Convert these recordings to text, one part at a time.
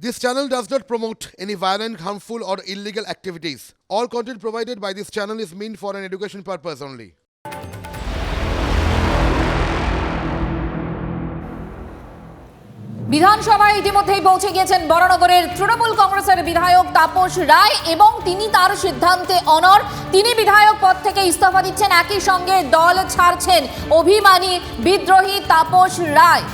This channel does not promote any violent, harmful, or illegal activities. All content provided by this channel is meant for an education purpose only. বিধানসভায় ইতিমধ্যেই পৌঁছে গিয়েছেন বরানগরের তৃণমূল কংগ্রেসের বিধায়ক তাপস রায় এবং তিনি তার সিদ্ধান্তে অনর তিনি বিধায়ক পদ থেকে ইস্তফা দিচ্ছেন একই সঙ্গে দল ছাড়ছেন অভিমানী বিদ্রোহী তাপস রায়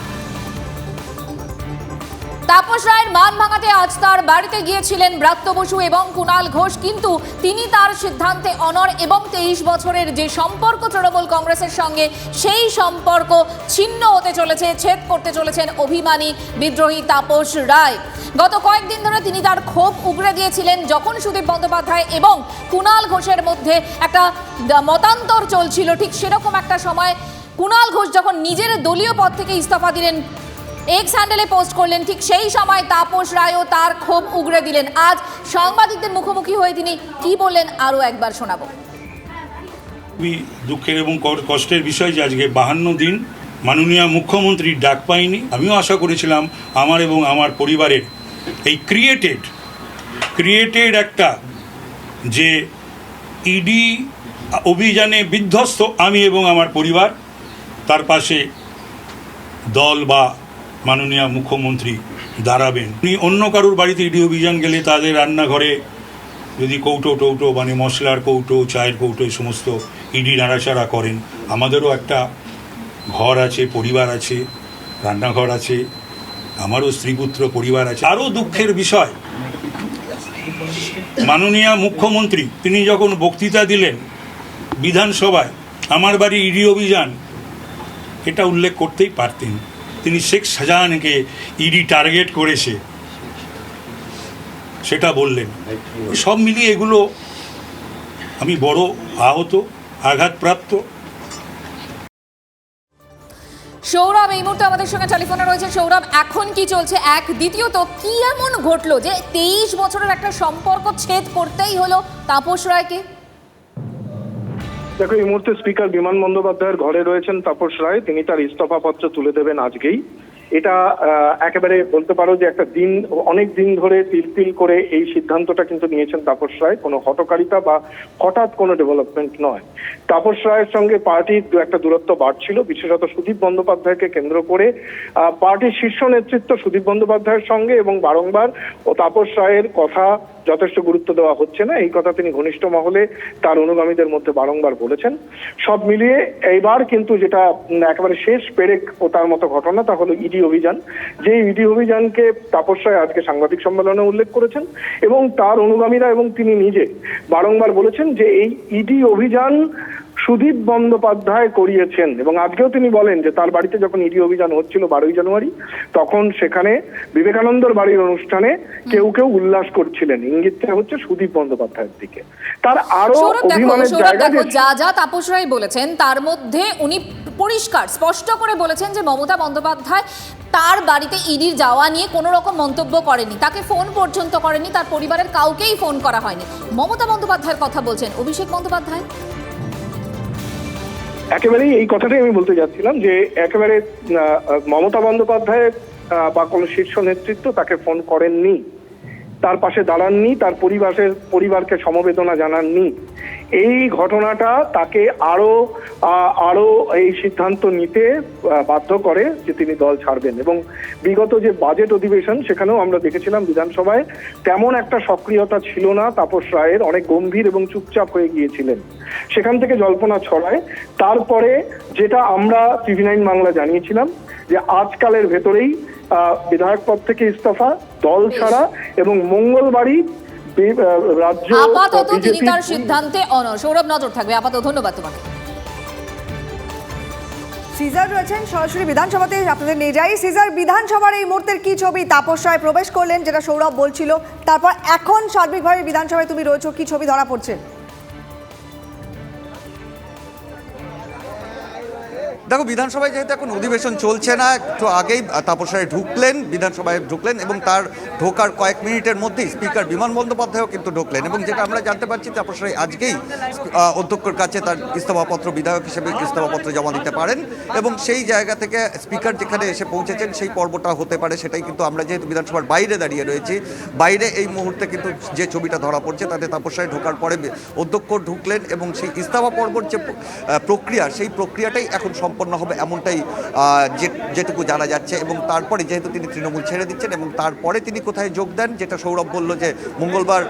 তাপস রায়ের মান ভাঙাতে আজ তার বাড়িতে গিয়েছিলেন ব্রাত্য বসু এবং কুণাল ঘোষ, কিন্তু তিনি তার সিদ্ধান্তে অনর এবং তেইশ বছরের যে সম্পর্ক তৃণমূল কংগ্রেসের সঙ্গে, সেই সম্পর্ক ছিন্ন হতে চলেছে, ছেদ করতে চলেছেন অভিমানী বিদ্রোহী তাপস রায়। গত কয়েকদিন ধরে তিনি তার ক্ষোভ উগড়ে দিয়েছিলেন যখন সুদীপ বন্দ্যোপাধ্যায় এবং কুণাল ঘোষের মধ্যে একটা মতান্তর চলছিল। ঠিক সেরকম একটা সময় কুণাল ঘোষ যখন নিজের দলীয় পদ থেকে ইস্তফা দিলেন এক্স হ্যান্ডেলে পোস্ট করলেন। ঠিক সেই সময় তাপস রায়ও তার ক্ষোভ উগড়ে দিলেন। আজ সাংবাদিকদের মুখোমুখি হয়ে তিনি কি বললেন আরও একবার শোনাবো। খুবই দুঃখের এবং কষ্টের বিষয় যে আজকে বাহান্ন দিন মাননীয় মুখ্যমন্ত্রীর ডাক পাইনি আমিও আশা করেছিলাম আমার এবং আমার পরিবারের এই ক্রিয়েটেড ক্রিয়েটেড একটা যে ইডি অভিযানে বিধ্বস্ত আমি এবং আমার পরিবার, তার পাশে দল বা মাননীয় মুখ্যমন্ত্রী দাঁড়াবেন। উনি অন্য কারুর বাড়িতে ইডি অভিযান গেলে তাদের রান্নাঘরে যদি কৌটো টৌটো মানে মশলার কৌটো, চায়ের কৌটো, এই সমস্ত ইডি নাড়াচাড়া করেন, আমাদেরও একটা ঘর আছে, পরিবার আছে, রান্নাঘর আছে, আমারও স্ত্রীপুত্র, পরিবার আছে। আরও দুঃখের বিষয়, মাননীয় মুখ্যমন্ত্রী, তিনি যখন বক্তৃতা দিলেন বিধানসভায়, আমার বাড়ি ইডি অভিযান, এটা উল্লেখ করতেই পারতেন। তিনি শেখ শাহজাহানকে ইডি টার্গেট করেছে। সেটা বললেন। সব মিলিয়ে এগুলো আমি বড় আহত, আঘাতপ্রাপ্ত। সৌরভ, এই মুহূর্তে আমাদের সঙ্গে টেলিফোনে রয়েছে সৌরভ। এখন কি চলছে? এক, দ্বিতীয়ত, কি এমন ঘটলো যে তেইশ বছরের একটা সম্পর্ক ছেদ করতেই হলো তাপস রায়কে? দেখো, এই মুহূর্তে স্পিকার বিমান বন্দ্যোপাধ্যায়ের ঘরে রয়েছেন তাপস রায়। তিনি তার ইস্তফা পত্র তুলে দেবেন আজকেই। এটা একেবারে বলতে পারো যে একটা দিন, অনেক দিন ধরে তিল তিল করে এই সিদ্ধান্তটা কিন্তু নিয়েছেন তাপস রায়। কোনো হটকারিতা বা হঠাৎ কোনো ডেভেলপমেন্ট নয়। তাপস রায়ের সঙ্গে পার্টির দু একটা দূরত্ব বাড়ছিল। বিশেষত সুদীপ বন্দ্যোপাধ্যায়কে কেন্দ্র করে পার্টির শীর্ষ নেতৃত্ব সুদীপ বন্দ্যোপাধ্যায়ের সঙ্গে এবং বারংবার ও তাপস রায়ের কথা যথেষ্ট গুরুত্ব দেওয়া হচ্ছে না। এই কথা তিনি ঘনিষ্ঠ মহলে তার অনুগামীদের মধ্যে বারংবার বলেছেন। সব মিলিয়ে এইবার কিন্তু যেটা একেবারে শেষ পেরেক ও তার মতো ঘটনা তা হলো ইডি অভিযান। যে ইডি অভিযানকে তাপস রায় আজকে সাংবাদিক সম্মেলনে উল্লেখ করেছেন এবং তার অনুগামীরা এবং তিনি নিজে বারংবার বলেছেন যে এই ইডি অভিযান সুদীপ বন্দ্যোপাধ্যায় করিয়েছেন এবং আজকেও তিনি বলেন যে তার বাড়িতে যখন ইডি অভিযান হচ্ছিল বারোই জানুয়ারি তখন সেখানে বিবেকানন্দর বাড়ির অনুষ্ঠানে কেউ কেউ উল্লাস করছিলেন। ইঙ্গিতটা হচ্ছে সুদীপ বন্দ্যোপাধ্যায়ের দিকে। তার আরও অভিমানের জায়গা যা যা তাপস রায় বলেছেন তার মধ্যে উনি পরিষ্কার, স্পষ্ট করে বলেছেন যে মমতা বন্দ্যোপাধ্যায় তার বাড়িতে ইডির যাওয়া নিয়ে কোনো রকম মন্তব্য করেনি। তাকে ফোন পর্যন্ত করেনি, তার পরিবারের কাউকেই ফোন করা হয়নি। মমতা বন্দ্যোপাধ্যায়ের কথা বলছেন অভিষেক বন্দ্যোপাধ্যায়। একেবারেই এই কথাটাই আমি বলতে যাচ্ছিলাম যে একেবারে মমতা বন্দ্যোপাধ্যায় বা কোনো শীর্ষ নেতৃত্ব তাকে ফোন করেননি। তার পাশে দাঁড়াননি, তার পরিবারের, পরিবারকে সমবেদনা জানাননি। এই ঘটনাটা তাকে আরও আহ, আরও এই সিদ্ধান্ত নিতে বাধ্য করে যে তিনি দল ছাড়বেন। এবং বিগত যে বাজেট অধিবেশন সেখানেও আমরা দেখেছিলাম বিধানসভায় তেমন একটা সক্রিয়তা ছিল না তাপস রায়ের অনেক গম্ভীর এবং চুপচাপ হয়ে গিয়েছিলেন। সেখান থেকে জল্পনা ছড়ায়। তারপরে যেটা আমরা টিভি নাইন বাংলা জানিয়েছিলাম যে আজকালের ভেতরেই বিধায়ক পদ থেকে ইস্তফা দল ছাড়া এবং মঙ্গলবারই রাজ্য আপাতত তিনি তার সিদ্ধান্তে অনর সৌরভ নজর থাকবে। আপাতত ধন্যবাদ তোমাকে। সিজার রয়েছেন সরাসরি বিধানসভাতে আপনাদের নিয়ে যাই। সিজার বিধানসভার এই মুহূর্তের কি ছবি? তাপস রায় প্রবেশ করলেন যেটা সৌরভ বলছিল। তারপর এখন সার্বিকভাবে বিধানসভায় তুমি রয়েছো কি ছবি ধরা পড়ছে? দেখো, বিধানসভায় যেহেতু এখন অধিবেশন চলছে না, একটু আগেই তাপস রায় ঢুকলেন, বিধানসভায় ঢুকলেন এবং তার ঢোকার কয়েক মিনিটের মধ্যেই স্পিকার বিমান বন্দ্যোপাধ্যায়ও কিন্তু ঢুকলেন এবং যেটা আমরা জানতে পারছি তাপস রায় আজকেই অধ্যক্ষর কাছে তার ইস্তফাপত্র বিধায়ক হিসেবে ইস্তফাপত্র জমা দিতে পারেন এবং সেই জায়গা থেকে স্পিকার যেখানে এসে পৌঁছেছেন, সেই পর্বটা হতে পারে, সেটাই কিন্তু আমরা যেহেতু বিধানসভার বাইরে দাঁড়িয়ে রয়েছি, বাইরে এই মুহূর্তে কিন্তু যে ছবিটা ধরা পড়ছে, তাতে তাপস রায় ঢোকার পরে অধ্যক্ষ ঢুকলেন এবং সেই ইস্তফা পর্বর যে প্রক্রিয়া, সেই প্রক্রিয়াটাই এখন সম্পন্ন হবে এমনটাই যেটুকু জানা যাচ্ছে। এবং তারপরে যেহেতু তিনি তৃণমূল ছেড়ে দিচ্ছেন এবং তারপরে তিনি কোথায় যোগ দেন, যেটা সৌরভ বলল যে মঙ্গলবার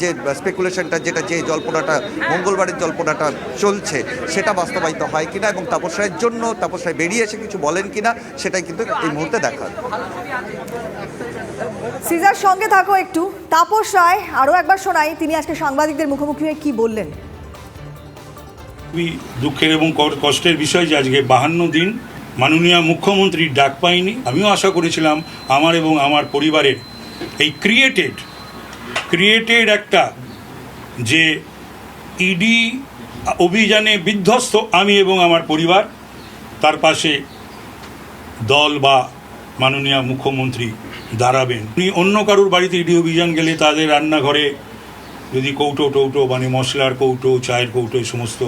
যে স্পেকুলেশনটা যেটা যে জল্পনাটা, মঙ্গলবারের জল্পনাটা চলছে, সেটা বাস্তবায়িত হয় কিনা এবং তাপস রায়ের জন্য, তাপস রায় বেরিয়ে এসে কিছু বলেন কিনা, সেটাই কিন্তু এই মুহূর্তে দেখার। সিজার সঙ্গে থাকো একটু। তাপস রায়, আরও একবার শোনাই, তিনি আজকে সাংবাদিকদের মুখোমুখি হয়ে কি বললেন? খুবই দুঃখের এবং কষ্টের বিষয় যে আজকে বাহান্ন দিন মাননীয় মুখ্যমন্ত্রীর ডাক পাইনি আমিও আশা করেছিলাম আমার এবং আমার পরিবারের এই ক্রিয়েটেড ক্রিয়েটেড একটা যে ইডি অভিযানে বিধ্বস্ত আমি এবং আমার পরিবার, তার পাশে দল বা মাননীয় মুখ্যমন্ত্রী দাঁড়াবেন। উনি অন্য কারোর বাড়িতে ইডি অভিযান গেলে তাদের রান্নাঘরে যদি কৌটো টৌটো মানে মশলার কৌটো, চায়ের কৌটো, এই সমস্ত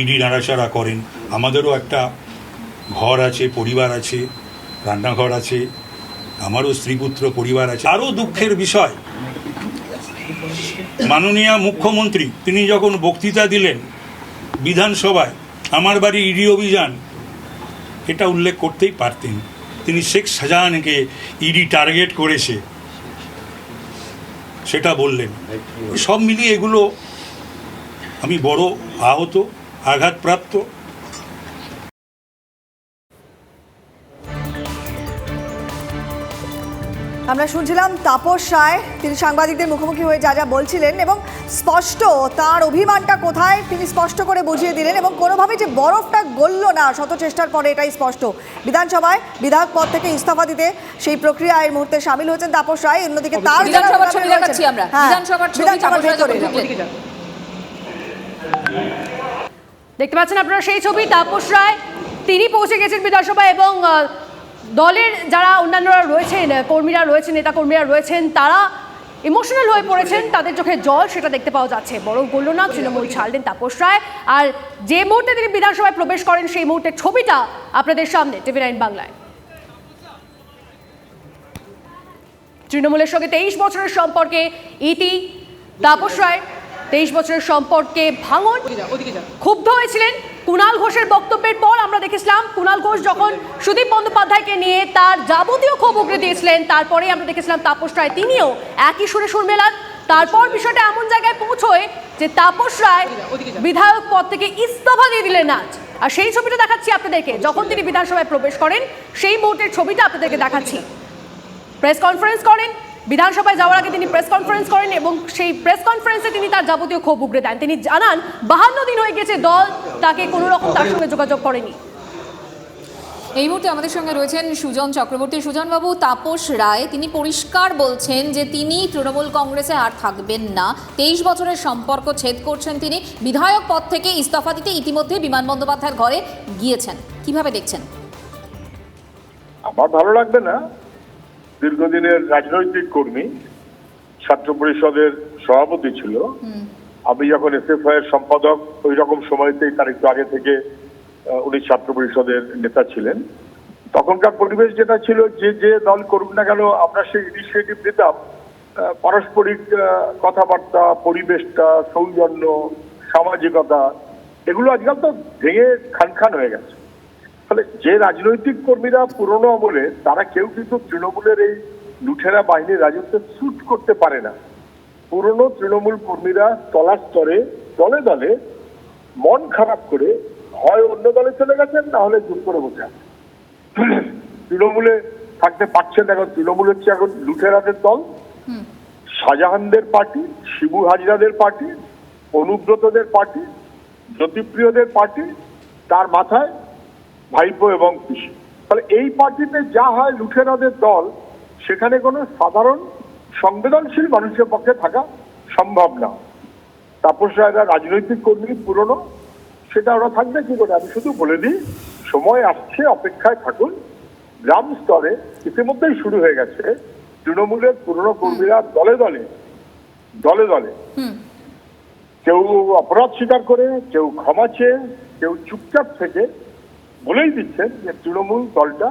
ইডি নাড়াচাড়া করেন। আমাদেরও একটা ঘর আছে, পরিবার আছে, রান্নাঘর আছে, আমারও স্ত্রীপুত্র, পরিবার আছে। আরও দুঃখের বিষয়, মাননীয় মুখ্যমন্ত্রী, তিনি যখন বক্তৃতা দিলেন বিধানসভায়, আমার বাড়ি ইডি অভিযান, এটা উল্লেখ করতেই পারতেন। তিনি শেখ শাহজাহানকে ইডি টার্গেট করেছে, সেটা বললেন। সব মিলিয়ে এগুলো আমি বড় আহত। আঘাতপ্রাপ্ত। আমরা শুনছিলাম তাপস রায় তিনি সাংবাদিকদের মুখোমুখি হয়ে যা যা বলছিলেন এবং স্পষ্ট তার অভিমানটা কোথায় তিনি স্পষ্ট করে বুঝিয়ে দিলেন এবং কোনোভাবে যে বরফটা গলল না শত চেষ্টার পরে এটাই স্পষ্ট। বিধানসভায় বিধায়ক পদ থেকে ইস্তফা দিতে সেই প্রক্রিয়ায় এই মুহূর্তে সামিল হয়েছেন তাপস রায়। অন্যদিকে তার বিধানসভার ছবি রয়েছেন- দেখাচ্ছি আমরা হ্যাঁ, বিধানসভার ছবি বিধানসভার তাপস রায় যখন ভেতরে। ঢুকলেন। দেখতে পাচ্ছেন আপনারা সেই ছবি, তাপস রায়, তিনি পৌঁছে গেছেন বিধানসভায় এবং দলের যারা অন্যান্যরা রয়েছেন কর্মীরা রয়েছেন নেতা কর্মীরা রয়েছেন, তারা ইমোশনাল হয়ে পড়েছেন, তাদের চোখে জল সেটা দেখতে পাওয়া যাচ্ছে। বড় বলল না তৃণমূল ছাড়লেন তাপস রায়, আর যে মুহূর্তে তিনি বিধানসভায় প্রবেশ করেন, সেই মুহূর্তের ছবিটা আপনাদের সামনে, টিভি নাইন বাংলায়। তৃণমূলের সঙ্গে তেইশ বছরের সম্পর্কে ইতি, তাপস রায় তেইশ বছরের সম্পর্কে ভাঙন। ক্ষুব্ধ হয়েছিলেন কুণাল ঘোষের বক্তব্যের পর আমরা দেখেছিলাম কুণাল ঘোষ যখন সুদীপ বন্দ্যোপাধ্যায়কে নিয়ে তার যাবতীয় ক্ষোভ উগড়ে দিয়েছিলেন তারপরে আমরা দেখেছিলাম তাপস রায় তিনিও একই সুরে সুর মেলান। তারপর বিষয়টা এমন জায়গায় পৌঁছয় যে তাপস রায় বিধায়ক পদ থেকে ইস্তফা দিয়ে দিলেন আজ। আর সেই ছবিটা দেখাচ্ছি আপনাদেরকে। যখন তিনি বিধানসভায় প্রবেশ করেন সেই মুহূর্তের ছবিটা আপনাদেরকে দেখাচ্ছি। প্রেস কনফারেন্স করেন বিধানসভায় যাওয়ার আগে তিনি প্রেস কনফারেন্স করেন এবং সেই প্রেস কনফারেন্সে তিনি তার যাবতীয় ক্ষোভ উগড়ে দেন। তিনি জানান বাহান্ন দিন হয়ে গেছে দল তাকে কোনো রকম তার সঙ্গে যোগাযোগ করেনি। এই মুহূর্তে আমাদের সঙ্গে রয়েছেন সুজন চক্রবর্তী। সুজনবাবু তাপস রায় তিনি পরিষ্কার বলছেন যে তিনি তৃণমূল কংগ্রেসে আর থাকবেন না। তেইশ বছরের সম্পর্ক ছেদ করছেন তিনি। বিধায়ক পদ থেকে ইস্তফা দিতে ইতিমধ্যে বিমান বন্দ্যোপাধ্যায়ের ঘরে গিয়েছেন। কীভাবে দেখছেন? আমার ভালো লাগবে না। দীর্ঘদিনের রাজনৈতিক কর্মী ছাত্র পরিষদের সভাপতি ছিল। আমি যখন এসএফআই এর সম্পাদক ওই রকম সময়তেই তার একটু আগে থেকে উনি ছাত্র পরিষদের নেতা ছিলেন। তখনকার পরিবেশ যেটা ছিল যে যে দল করুক না কেন আমরা সেই ইনিশিয়েটিভ নিতাম। পারস্পরিক কথাবার্তা পরিবেশটা সৌজন্য সামাজিকতা এগুলো আজকাল তো ভেঙে খান খান হয়ে গেছে। ফলে যে রাজনৈতিক কর্মীরা পুরনো আমলে তারা কেউ কিন্তু তৃণমূলের এই লুঠেরা বাহিনীর রাজত্বে স্যুট করতে পারে না। পুরনো তৃণমূল কর্মীরা তলা স্তরে দলে দলে মন খারাপ করে হয় অন্য দলে চলে গেছেন না হলে চুপ করে বসে আছেন। তৃণমূলে থাকতে পারছেন এখন তৃণমূল হচ্ছে এখন লুঠেরাদের দল। শাহজাহানদের পার্টি শিবু হাজরাদের পার্টি অনুব্রতদের পার্টি জ্যোতিপ্রিয়দের পার্টি তার মাথায় ভাইপো এবং পিসি। তাহলে এই পার্টিতে যা হয় লুঠেরাদের দল সেখানে কোনো সাধারণ সংবেদনশীল মানুষের পক্ষে থাকা সম্ভব না। তাপস রায়রা রাজনৈতিক কর্মী পুরনো সেটা ওরা থাকবে কি করে? আমি শুধু বলে দিই সময় আসছে অপেক্ষায় থাকুন। গ্রাম স্তরে ইতিমধ্যেই শুরু হয়ে গেছে তৃণমূলের পুরনো কর্মীরা দলে দলে দলে দলে। কেউ অপরাধ স্বীকার করে কেউ ক্ষমা চেয়ে কেউ চুপচাপ থেকে বলেই দিচ্ছেন যে তৃণমূল দলটা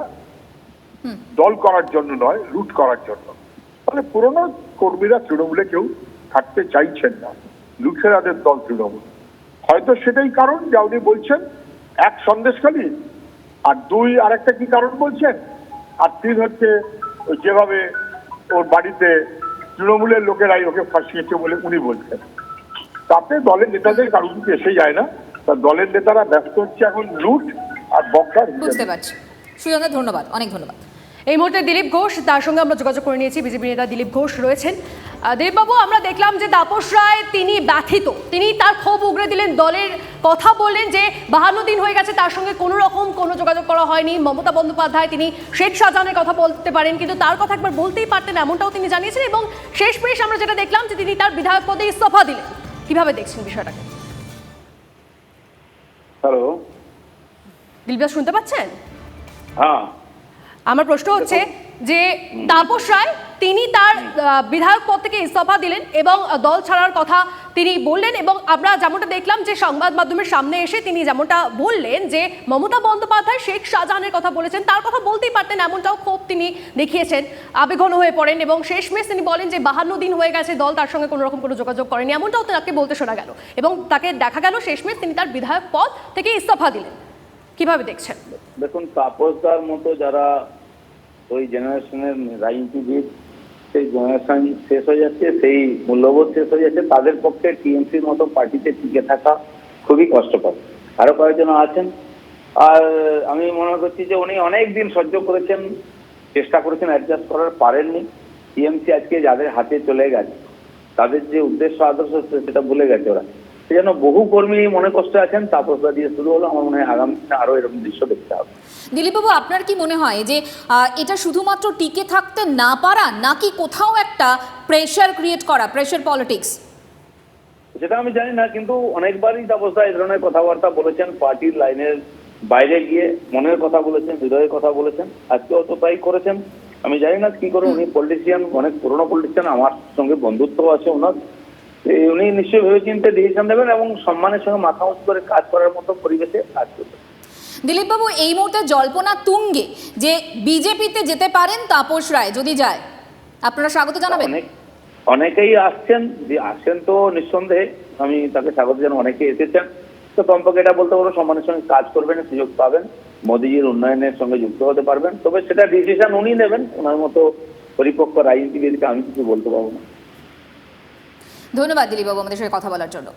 দল করার জন্য নয় লুট করার জন্য। ফলে পুরনো কর্মীরা তৃণমূলে কেউ থাকতে চাইছেন না। লুঠেরাদের দল তৃণমূল। হয়তো সেটাই কারণ যা উনি বলছেন। এক সন্দেশখালী আর দুই আরেকটা কি কারণ বলছেন? আর তিন হচ্ছে যেভাবে ওর বাড়িতে তৃণমূলের লোকেরাই ওকে ফাঁসিয়েছে বলে উনি বলছেন। তাতে দলের নেতাদের কারও কিছু এসে যায় না। তা দলের নেতারা ব্যস্ত হচ্ছে এখন লুট আর বক্সার বুঝতে পারছি। সুজনদা ধন্যবাদ অনেক ধন্যবাদ। এই মুহূর্তে দিলীপ ঘোষ তার সঙ্গে আমরা যোগাযোগ করে নিয়েছি। বিজেপি নেতা দিলীপ ঘোষ রয়েছেন। দিলীপবাবু আমরা দেখলাম যে তাপস রায় তিনি ব্যথিত। তিনি তার ক্ষোভ উগরে দিলেন। দলের কথা বললেন যে বাহান্ন দিন হয়ে গেছে তার সঙ্গে কোনো রকম কোনো যোগাযোগ করা হয়নি। মমতা বন্দ্যোপাধ্যায় তিনি শেখ শাহজাহানের কথা বলতে পারেন কিন্তু তার কথা একবার বলতেই পারতেন এমনটাও তিনি জানিয়েছেন। এবং শেষমেশ আমরা যেটা দেখলাম যে তিনি তার বিধায়ক পদে ইস্তফা দিলেন। কীভাবে দেখছেন বিষয়টাকে? হ্যালো দিলীপ শুনতে পাচ্ছেন? হ্যাঁ। আমার প্রশ্ন হচ্ছে যে তাপস রায় তিনি তার বিধায়ক পদ থেকে ইস্তফা দিলেন এবং দল ছাড়ার কথা তিনি বললেন এবং আমরা যেমনটা দেখলাম যে সংবাদ মাধ্যমের সামনে এসে তিনি যেমনটা বললেন যে মমতা বন্দ্যোপাধ্যায় শেখ শাহজাহানের কথা বলেছেন তার কথা বলতেই পারতেন এমনটাও ক্ষোভ তিনি দেখিয়েছেন। আবেগন হয়ে পড়েন এবং শেষমেশ তিনি বলেন যে বাহান্ন দিন হয়ে গেছে দল তার সঙ্গে কোনো রকম কোনো যোগাযোগ করেনি এমনটাও তাকে বলতে শোনা গেল এবং তাকে দেখা গেল শেষমেশ তিনি তার বিধায়ক পদ থেকে ইস্তফা দিলেন। কীভাবে দেখছেন? দেখুন, তাপসদার মতো যারা ওই জেনারেশনের রাজনীতিবিদ, সেই জেনারেশন শেষ হয়ে যাচ্ছে, সেই মূল্যবোধ শেষ হয়ে যাচ্ছে, তাদের পক্ষে টিএমসির মতো পার্টিতে টিকে থাকা খুবই কষ্টকর। আরও কয়েকজন আছেন, আর আমি মনে করছি যে উনি অনেক দিন সহ্য করেছেন, চেষ্টা করেছেন অ্যাডজাস্ট করার, পারেননি। টিএমসি আজকে যাদের হাতে চলে গেছে, তাদের যে উদ্দেশ্য, আদর্শ, সেটা ভুলে গেছে ওরা। সেজন্য বহু কর্মী মনে কষ্ট আছেন তাপসদা দিয়ে শুরু হলো। আমার মনে হয় আগামী দিনে আরও এরকম দৃশ্য দেখতে হবে। দিলীপবাবু আপনার কি মনে হয় যে এটা শুধুমাত্র টিকে থাকতে না পারা নাকি কোথাও একটা প্রেশার ক্রিয়েট করা প্রেশার পলিটিক্স সেটা আমি জানি না কিন্তু অনেকবারই তাপসদা এই ধরনের কথাবার্তা বলেছেন পার্টির লাইনের বাইরে গিয়ে মনের কথা বলেছেন হৃদয়ের কথা বলেছেন আজকেও তো তাই করেছেন। আমি জানি না কি করে উনি পলিটিশিয়ান অনেক পুরনো পলিটিশিয়ান আমার সঙ্গে বন্ধুত্ব আছে ওনার। উনি নিশ্চয়ই ভেবেচিন্তে ডিসিশন দেবেন এবং সম্মানের সঙ্গে মাথা উঁচু করে কাজ করার মতো পরিবেশে কাজ করবেন। দিলীপবাবু এই মুহূর্তে জল্পনা তুঙ্গে যে বিজেপিতে যেতে পারেন তাপস রায় যদি যায় আপনারা স্বাগত জানাবেন? অনেক অনেকেই আসছেন যে আসছেন তো নিঃসন্দেহে আমি তাকে স্বাগত জানাই অনেকে এসেছেন। তো কমপক্ষে এটা বলতে পারব সম্মানের সঙ্গে কাজ করবেন সুযোগ পাবেন মোদিজির উন্নয়নের সঙ্গে যুক্ত হতে পারবেন। তবে সেটা ডিসিশন উনি নেবেন ওনার মতো পরিপক্ক রাজনীতিবিদকে আমি কিছু বলতে পারব না। ধন্যবাদ দিলীপবাবু আমাদের সঙ্গে কথা বলার জন্য।